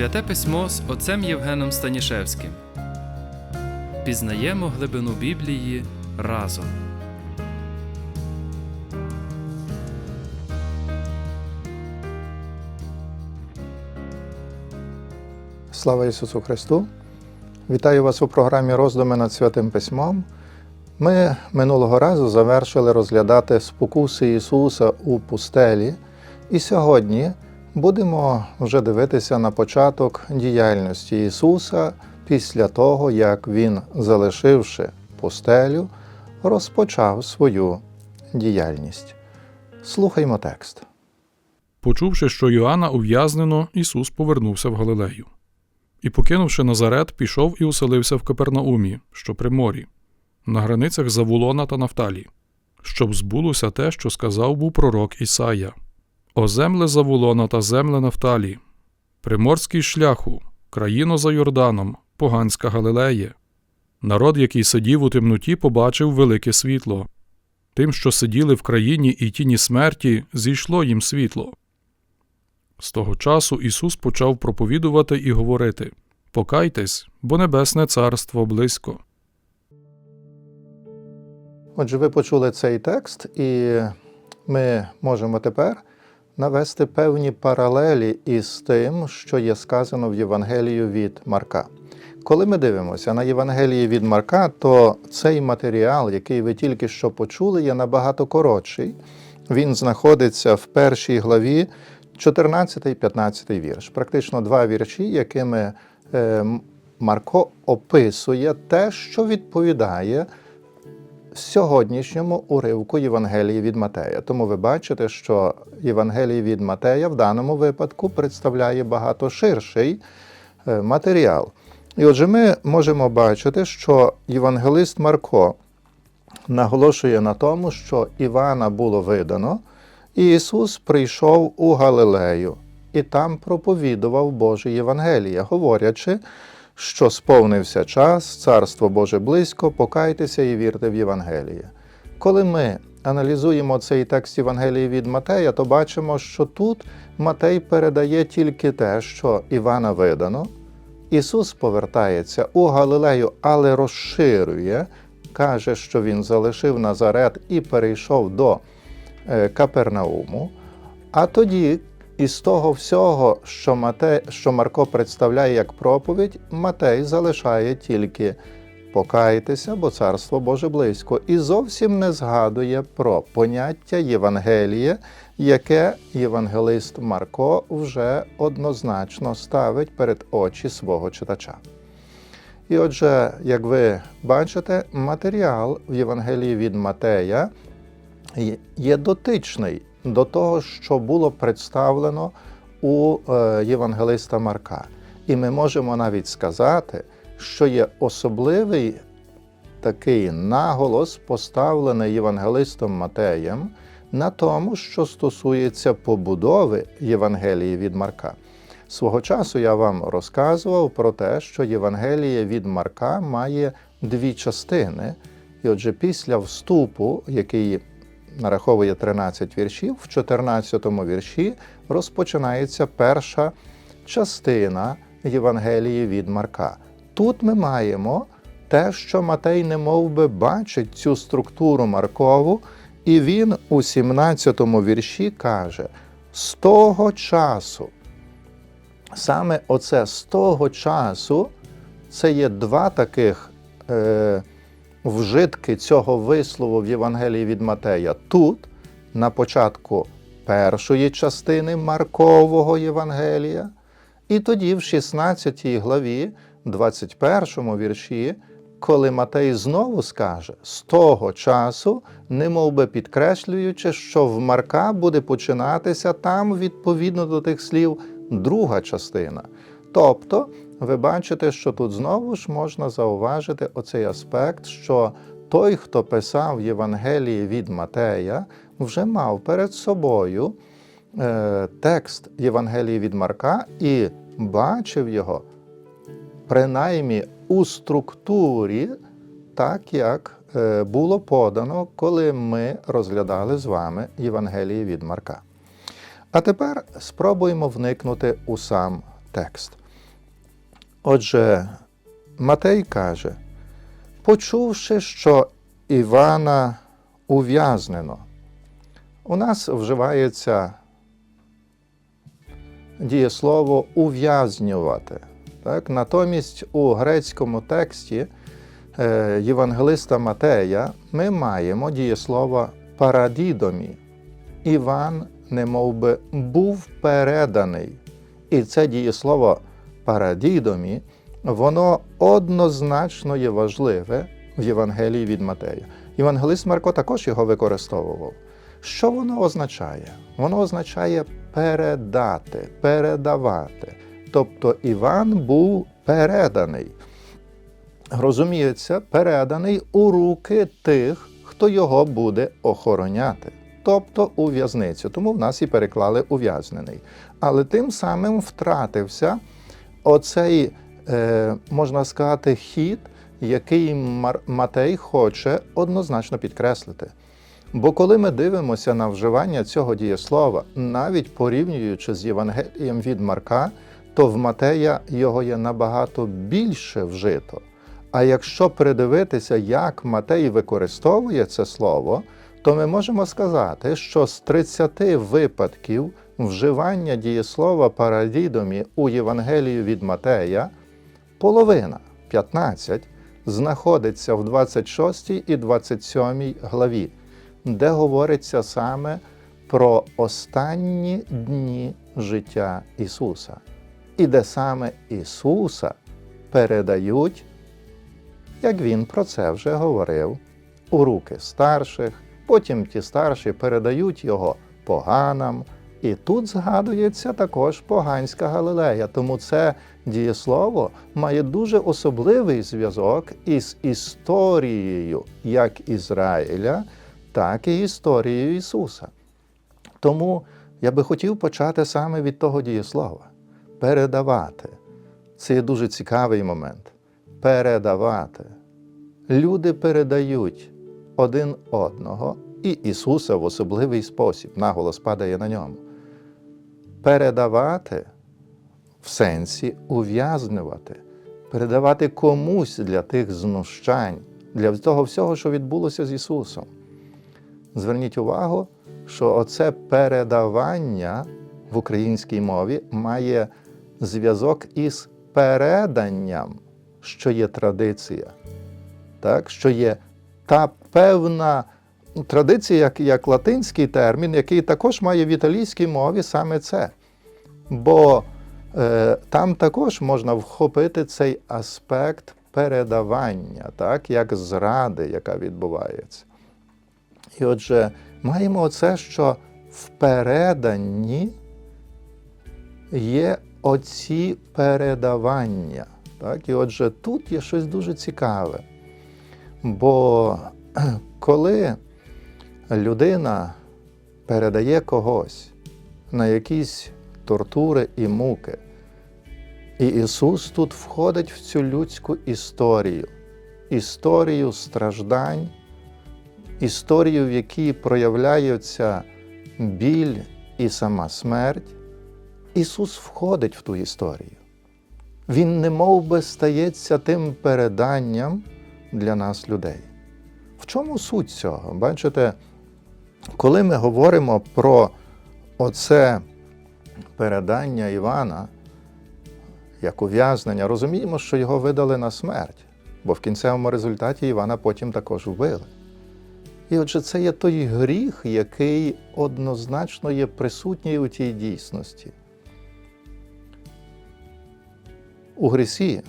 Святе письмо з отцем Євгеном Станішевським. Пізнаємо глибину Біблії разом. Слава Ісусу Христу! Вітаю вас у програмі Роздуми над Святим Письмом. Ми минулого разу завершили розглядати спокуси Ісуса у пустелі, і сьогодні будемо вже дивитися на початок діяльності Ісуса після того, як Він, залишивши пустелю, розпочав свою діяльність. Слухаймо текст. Почувши, що Йоанна ув'язнено, Ісус повернувся в Галилею. І, покинувши Назарет, пішов і оселився в Капернаумі, що при морі, на границях Завулона та Нафталі, щоб збулося те, що сказав був пророк Ісая. О земле Завулона та земле Нафталі, приморський шляху, країно за Йорданом, поганська Галилеє. Народ, який сидів у темноті, побачив велике світло. Тим, що сиділи в країні і тіні смерті, зійшло їм світло. З того часу Ісус почав проповідувати і говорити Покайтесь, бо Небесне Царство близько. Отже, ви почули цей текст, і ми можемо тепер навести певні паралелі із тим, що є сказано в Євангелії від Марка. Коли ми дивимося на Євангелії від Марка, то цей матеріал, який ви тільки що почули, є набагато коротший. Він знаходиться в першій главі 14-15 вірш. Практично два вірші, якими е, Марко описує те, що відповідає сьогоднішньому уривку Євангелії від Матея. Тому ви бачите, що Євангеліє від Матея в даному випадку представляє багато ширший е, матеріал. І отже, ми можемо бачити, що євангелист Марко наголошує на тому, що Івана було видано, і Ісус прийшов у Галилею і там проповідував Боже Євангеліє, говорячи, що сповнився час, царство Боже близько, покайтеся і вірте в Євангеліє. Коли ми аналізуємо цей текст Євангелії від Матея, то бачимо, що тут Матей передає тільки те, що Івана видано. Ісус повертається у Галилею, але розширює, каже, що Він залишив Назарет і перейшов до е, Капернауму. А тоді, із того всього, що, Мате, що Марко представляє як проповідь, Матей залишає тільки покайтеся, бо царство Боже близько, і зовсім не згадує про поняття Євангелія, яке євангелист Марко вже однозначно ставить перед очі свого читача. І отже, як ви бачите, матеріал в Євангелії від Матея є дотичний до того, що було представлено у е, євангелиста Марка. І ми можемо навіть сказати, що є особливий такий наголос, поставлений євангелистом Матеєм на тому, що стосується побудови Євангелії від Марка. Свого часу я вам розказував про те, що Євангеліє від Марка має дві частини. І отже, після вступу, який нараховує 13 віршів, в 14 вірші розпочинається перша частина Євангелії від Марка. Тут ми маємо те, що Матей не би бачить цю структуру Маркову, і він у 17 вірші каже: з того часу, саме оце з того часу, це є два таких е, вжитки цього вислову в Євангелії від Матея. Тут, на початку першої частини Маркового Євангелія, і тоді, в 16 главі, 21 вірші, коли Матей знову скаже з того часу, немов би підкреслюючи, що в Марка буде починатися там, відповідно до тих слів, друга частина. Тобто, ви бачите, що тут знову ж можна зауважити оцей аспект, що той, хто писав Євангелії від Матея, вже мав перед собою е, текст Євангелії від Марка і бачив його принаймні у структурі, так як е, було подано, коли ми розглядали з вами Євангелії від Марка. А тепер спробуємо вникнути у сам текст. Отже, Матей каже, почувши, що Івана ув'язнено, у нас вживається дієслово ув'язнювати. Так? Натомість у грецькому тексті е, Євангелиста Матея ми маємо дієслово парадідомі. Іван, немов би, був переданий. І це дієслово парадідомі, воно однозначно є важливе в Євангелії від Матея. Євангелист Марко також його використовував. Що воно означає? Воно означає передати, передавати. Тобто Іван був переданий. Розуміється, переданий у руки тих, хто його буде охороняти, тобто у в'язницю. Тому в нас і переклали ув'язнений. Але тим самим втратився оцей, е, можна сказати, хід, який Матей хоче однозначно підкреслити. Бо коли ми дивимося на вживання цього дієслова, навіть порівнюючи з Євангелієм від Марка, то в Матея його є набагато більше вжито. А якщо придивитися, як Матей використовує це слово, то ми можемо сказати, що з 30 випадків вживання дієслова парадідомі у Євангелії від Матея половина 15 знаходиться в 26 і 27 главі, де говориться саме про останні дні життя Ісуса, і де саме Ісуса передають, як Він про це вже говорив, у руки старших, потім ті старші передають його поганам. І тут згадується також поганська Галилея, тому це дієслово має дуже особливий зв'язок із історією як Ізраїля, так і історією Ісуса. Тому я би хотів почати саме від того дієслова передавати. Це є дуже цікавий момент. Передавати. Люди передають один одного і Ісуса в особливий спосіб, наголос падає на ньому. Передавати в сенсі ув'язнювати, передавати комусь для тих знущань, для того всього, що відбулося з Ісусом. Зверніть увагу, що оце передавання в українській мові має зв'язок із переданням, що є традиція, так? що є та певна традиція, як, як латинський термін, який також має в італійській мові саме це. Бо е, там також можна вхопити цей аспект передавання, так, як зради, яка відбувається. І отже, маємо оце, що в переданні є оці передавання. Так? І отже, тут є щось дуже цікаве. Бо коли людина передає когось на якісь тортури і муки, і Ісус тут входить в цю людську історію, історію страждань, історію, в якій проявляються біль і сама смерть, Ісус входить в ту історію. Він не би стається тим переданням для нас людей. В чому суть цього? Бачите, коли ми говоримо про оце передання Івана як ув'язнення, розуміємо, що його видали на смерть, бо в кінцевому результаті Івана потім також вбили. І отже, це є той гріх, який однозначно є присутній у тій дійсності. У грісі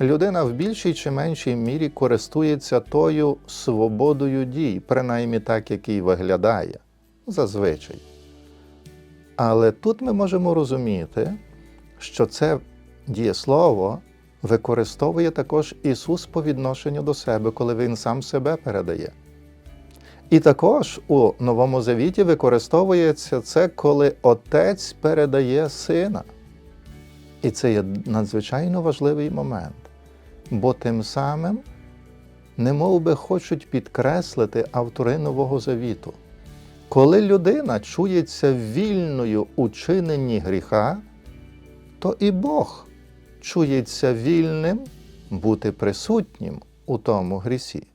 людина в більшій чи меншій мірі користується тою свободою дій, принаймні так, як їй виглядає, зазвичай. Але тут ми можемо розуміти, що це дієслово використовує також Ісус по відношенню до себе, коли Він сам себе передає. І також у Новому Завіті використовується це, коли Отець передає Сина. І це є надзвичайно важливий момент, бо тим самим не би хочуть підкреслити автори Нового Завіту. Коли людина чується вільною у чиненні гріха, то і Бог чується вільним бути присутнім у тому грісі.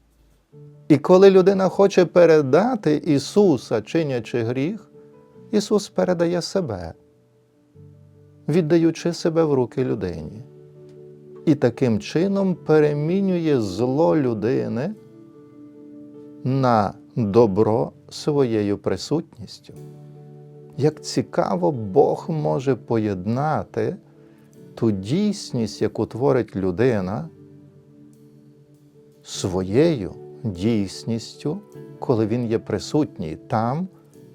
І коли людина хоче передати Ісуса, чинячи гріх, Ісус передає себе, віддаючи себе в руки людині. І таким чином перемінює зло людини на добро своєю присутністю. Як цікаво Бог може поєднати ту дійсність, яку творить людина, своєю дійсністю, коли він є присутній там,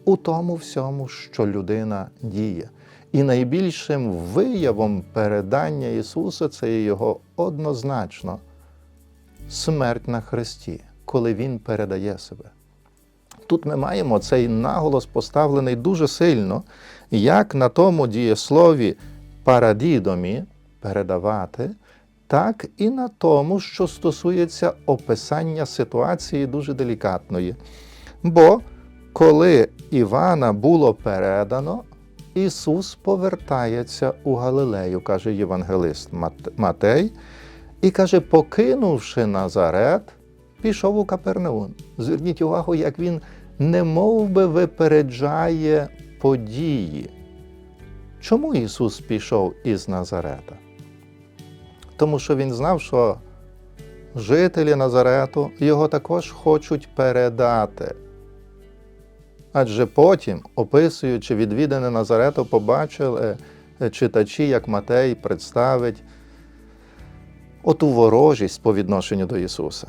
у тому всьому, що людина діє. І найбільшим виявом передання Ісуса це Його однозначно смерть на Христі, коли Він передає себе. Тут ми маємо цей наголос поставлений дуже сильно, як на тому дієслові парадідомі передавати, так і на тому, що стосується описання ситуації дуже делікатної. Бо коли Івана було передано, Ісус повертається у Галилею, каже євангелист Матей, і каже, покинувши Назарет, пішов у Капернаум. Зверніть увагу, як він не би випереджає події. Чому Ісус пішов із Назарета? Тому що Він знав, що жителі Назарету його також хочуть передати. Адже потім, описуючи відвідини Назарету, побачили е, читачі, як Матей представить оту ворожість по відношенню до Ісуса.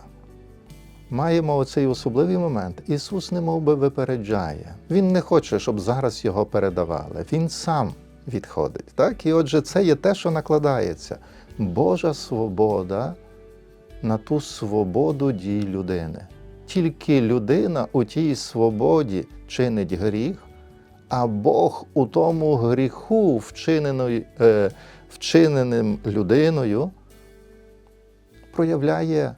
Маємо оцей особливий момент. Ісус не би випереджає. Він не хоче, щоб зараз його передавали. Він сам відходить. Так? І отже, це є те, що накладається. Божа свобода на ту свободу дій людини. Тільки людина у тій свободі чинить гріх, а Бог у тому гріху, е, вчиненим людиною, проявляє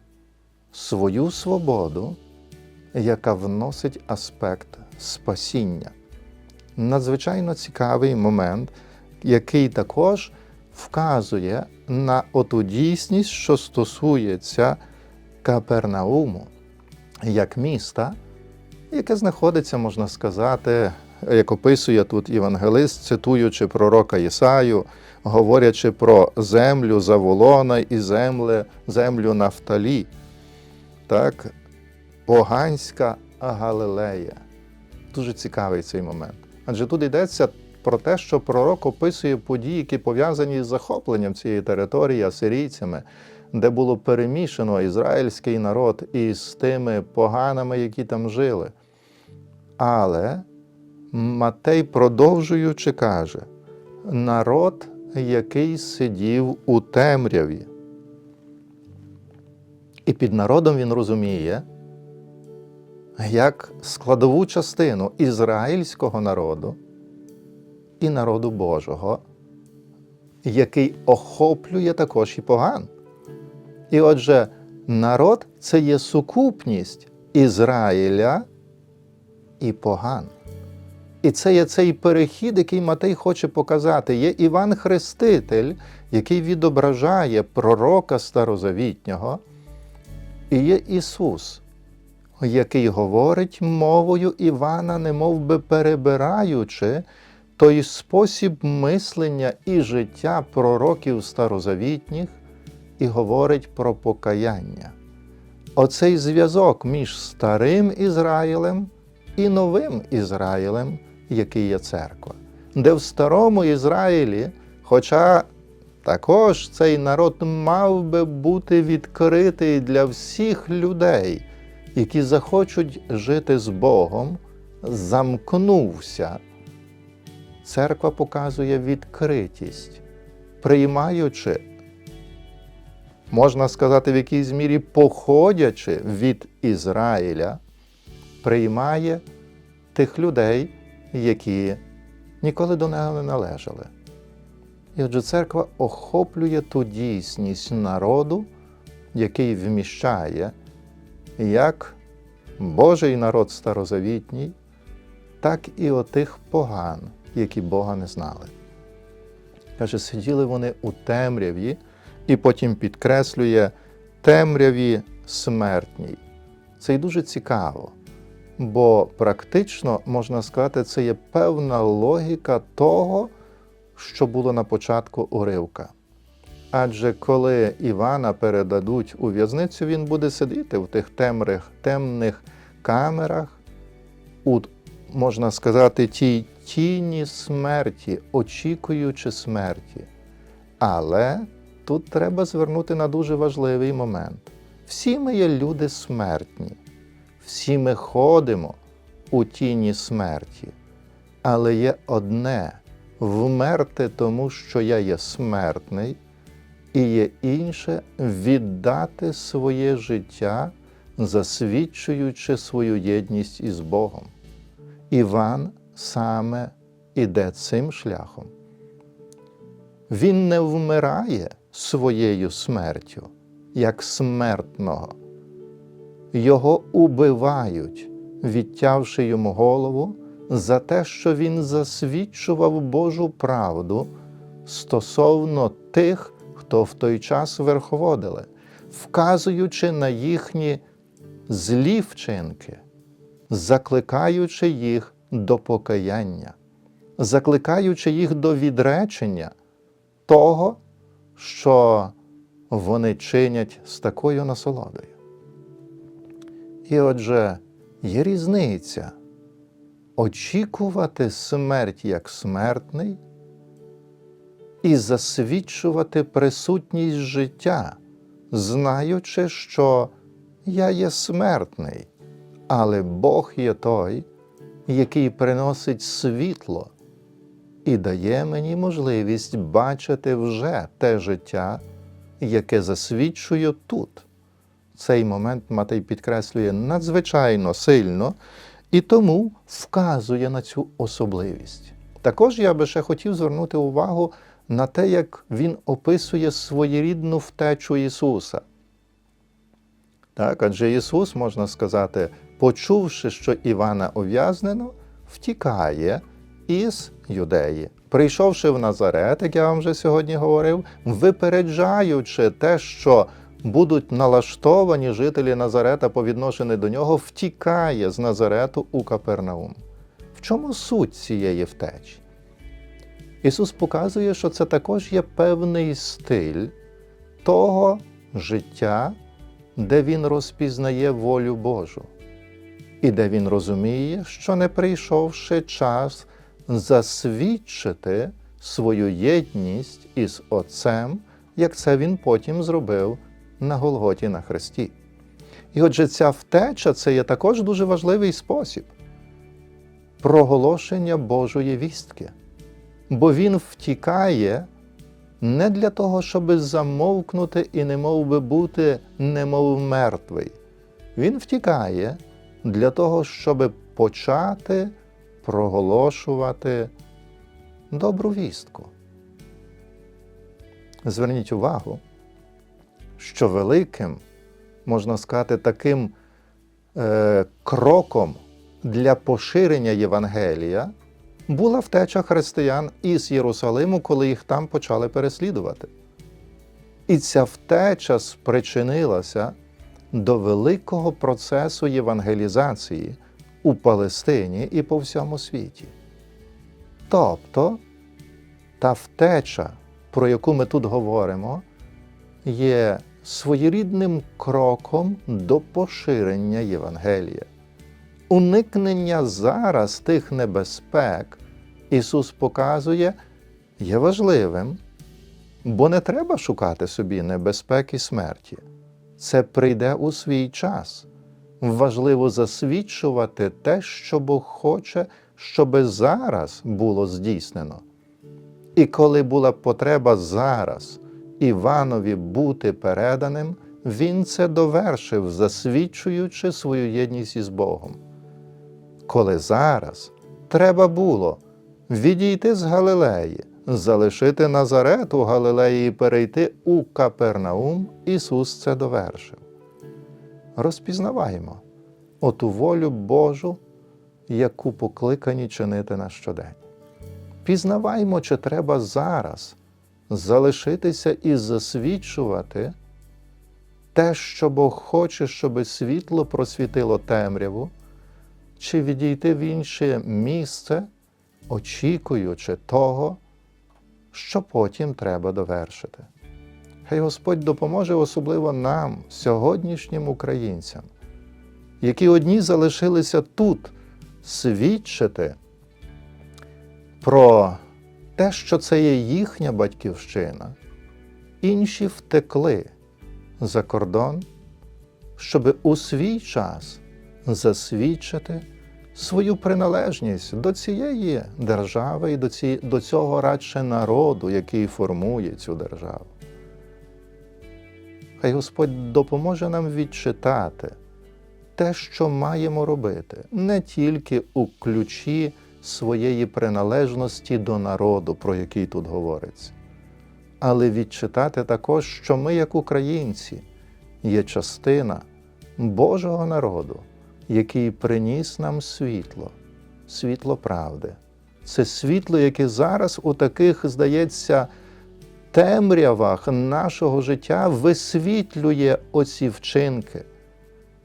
свою свободу, яка вносить аспект спасіння. Надзвичайно цікавий момент, який також вказує на оту дійсність, що стосується Капернауму як міста, яке знаходиться, можна сказати, як описує тут євангелист, цитуючи пророка Ісаю, говорячи про землю Заволона і землю, землю Нафталі. Так, поганська Галилея. Дуже цікавий цей момент. Адже тут йдеться про те, що пророк описує події, які пов'язані з захопленням цієї території асирійцями, де було перемішано ізраїльський народ із тими поганами, які там жили. Але Матей, продовжуючи, каже: народ, який сидів у темряві. І під народом він розуміє, як складову частину ізраїльського народу і народу Божого, який охоплює також і поган. І отже, народ це є сукупність Ізраїля і поган. І це є цей перехід, який Матей хоче показати. Є Іван Хреститель, який відображає пророка старозавітнього, і є Ісус, який говорить мовою Івана, немов би перебираючи той спосіб мислення і життя пророків старозавітніх, і говорить про покаяння. Оцей зв'язок між старим Ізраїлем і новим Ізраїлем, який є церква, де в старому Ізраїлі, хоча також цей народ мав би бути відкритий для всіх людей, які захочуть жити з Богом, замкнувся. Церква показує відкритість, приймаючи, можна сказати, в якійсь мірі походячи від Ізраїля, приймає тих людей, які ніколи до нього не належали. І отже, церква охоплює ту дійсність народу, який вміщає як Божий народ старозавітній, так і отих поган, які Бога не знали. Каже, сиділи вони у темряві, і потім підкреслює темряві смертній. Це й дуже цікаво, бо практично, можна сказати, це є певна логіка того, що було на початку уривка. Адже коли Івана передадуть у в'язницю, він буде сидіти в тих темрих, темних камерах, у, можна сказати, тій тіні смерті, очікуючи смерті. Але тут треба звернути на дуже важливий момент. Всі ми є люди смертні, всі ми ходимо у тіні смерті. Але є одне вмерти тому, що я є смертний, і є інше віддати своє життя, засвідчуючи свою єдність із Богом. Іван саме іде цим шляхом. Він не вмирає своєю смертю, як смертного. Його убивають, відтявши йому голову за те, що він засвідчував Божу правду стосовно тих, хто в той час верховодили, вказуючи на їхні злі вчинки, закликаючи їх до покаяння, закликаючи їх до відречення того, що вони чинять з такою насолодою. І отже, є різниця очікувати смерть як смертний і засвідчувати присутність життя, знаючи, що я є смертний, але Бог є той, який приносить світло і дає мені можливість бачити вже те життя, яке засвідчую тут. Цей момент Матей підкреслює надзвичайно сильно і тому вказує на цю особливість. Також я би ще хотів звернути увагу на те, як він описує своєрідну втечу Ісуса. Так, адже Ісус, можна сказати, почувши, що Івана ув'язнено, втікає із юдеї. Прийшовши в Назарет, як я вам вже сьогодні говорив, випереджаючи те, що будуть налаштовані жителі Назарета по відношенню до нього, втікає з Назарету у Капернаум. В чому суть цієї втечі? Ісус показує, що це також є певний стиль того життя, де Він розпізнає волю Божу, і де Він розуміє, що не прийшов ще час засвідчити свою єдність із Отцем, як це Він потім зробив на Голготі на Христі. І отже, ця втеча це є також дуже важливий спосіб проголошення Божої вістки. Бо він втікає не для того, щоб замовкнути і не би бути немов мертвий. Він втікає для того, щоб почати проголошувати добру вістку. Зверніть увагу, що великим, можна сказати, таким е, кроком для поширення Євангелія була втеча християн із Єрусалиму, коли їх там почали переслідувати. І ця втеча спричинилася до великого процесу євангелізації у Палестині і по всьому світі. Тобто та втеча, про яку ми тут говоримо, є своєрідним кроком до поширення Євангелія. Уникнення зараз тих небезпек Ісус показує є важливим, бо не треба шукати собі небезпеки смерті. Це прийде у свій час. Важливо засвідчувати те, що Бог хоче, щоби зараз було здійснено. І коли була потреба зараз Іванові бути переданим, він це довершив, засвідчуючи свою єдність із Богом. Коли зараз треба було відійти з Галилеї, залишити Назарет у Галилеї і перейти у Капернаум, Ісус це довершив. Розпізнаваємо оту волю Божу, яку покликані чинити на щодень. Пізнаваємо, чи треба зараз залишитися і засвідчувати те, що Бог хоче, щоб світло просвітило темряву, чи відійти в інше місце, очікуючи того, що потім треба довершити. Хай Господь допоможе особливо нам, сьогоднішнім українцям, які одні залишилися тут свідчити про те, що це є їхня батьківщина, інші втекли за кордон, щоб у свій час засвідчити свою приналежність до цієї держави і до, цього радше народу, який формує цю державу. Хай Господь допоможе нам відчитати те, що маємо робити, не тільки у ключі своєї приналежності до народу, про який тут говориться, але відчитати також, що ми, як українці, є частина Божого народу, який приніс нам світло, світло правди. Це світло, яке зараз у таких, здається, темрявах нашого життя висвітлює оці вчинки,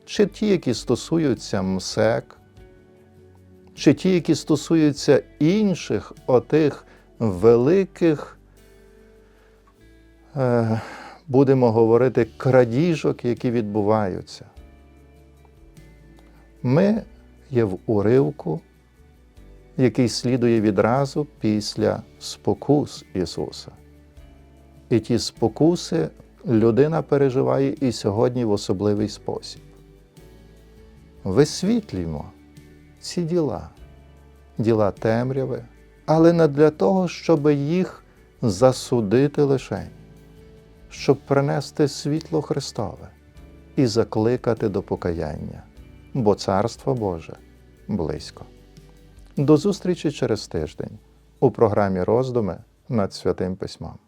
чи ті, які стосуються МСЕК, чи ті, які стосуються інших отих великих, е, будемо говорити, крадіжок, які відбуваються. Ми є в уривку, який слідує відразу після спокус Ісуса. І ті спокуси людина переживає і сьогодні в особливий спосіб. Висвітлюємо ці діла, діла темряви, але не для того, щоб їх засудити лишень, щоб принести світло Христове і закликати до покаяння, бо Царство Боже близько. До зустрічі через тиждень у програмі роздуми над Святим Письмом.